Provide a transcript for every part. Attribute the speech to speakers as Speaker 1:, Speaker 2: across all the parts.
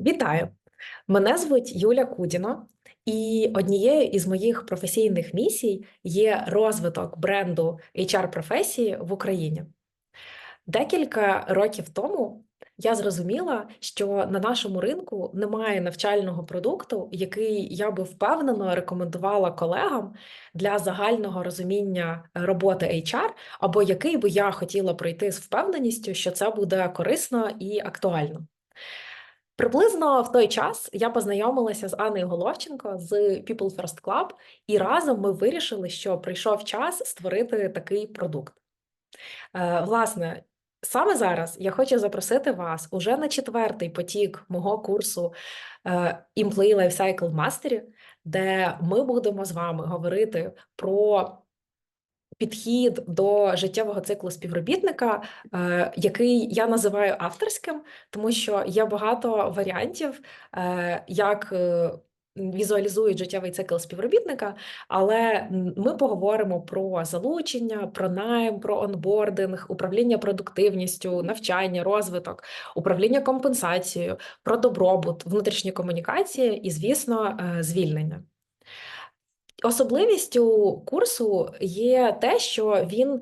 Speaker 1: Вітаю! Мене звуть Юля Кудіно, і однією із моїх професійних місій є розвиток бренду HR-професії в Україні. Декілька років тому я зрозуміла, що на нашому ринку немає навчального продукту, який я би впевнено рекомендувала колегам для загального розуміння роботи HR, або який би я хотіла пройти з впевненістю, що це буде корисно і актуально. Приблизно в той час я познайомилася з Анною Головченко з People First Club, і разом ми вирішили, що прийшов час створити такий продукт. Е, Власне, саме зараз я хочу запросити вас уже на четвертий потік мого курсу е, Employee Lifecycle Mastery, де ми будемо з вами говорити про підхід до життєвого циклу співробітника, е, який я називаю авторським, тому що є багато варіантів, е, як е, візуалізують життєвий цикл співробітника, але ми поговоримо про залучення, про найм, про онбординг, управління продуктивністю, навчання, розвиток, управління компенсацією, про добробут, внутрішні комунікації і, звісно, звільнення. Особливістю курсу є те, що він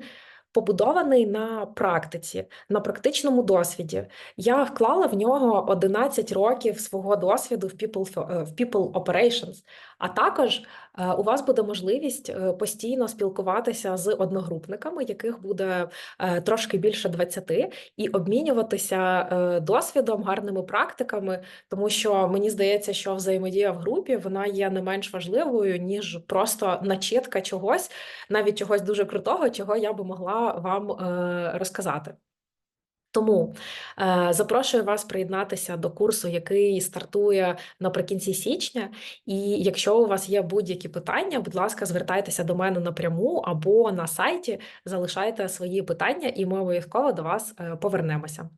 Speaker 1: побудований на практиці, на практичному досвіді. Я вклала в нього 11 років свого досвіду в People, е, в People Operations, а також е, у вас буде можливість е, постійно спілкуватися з одногрупниками, яких буде трошки більше 20, і обмінюватися досвідом, гарними практиками, тому що мені здається, що взаємодія в групі вона є не менш важливою, ніж просто начитка чогось, навіть чогось дуже крутого, чого я би могла вам е, розказати. Тому е, запрошую вас приєднатися до курсу, який стартує наприкінці січня. І якщо у вас є будь-які питання, будь ласка, звертайтеся до мене напряму або на сайті, залишайте свої питання, і ми обов'язково до вас е, повернемося.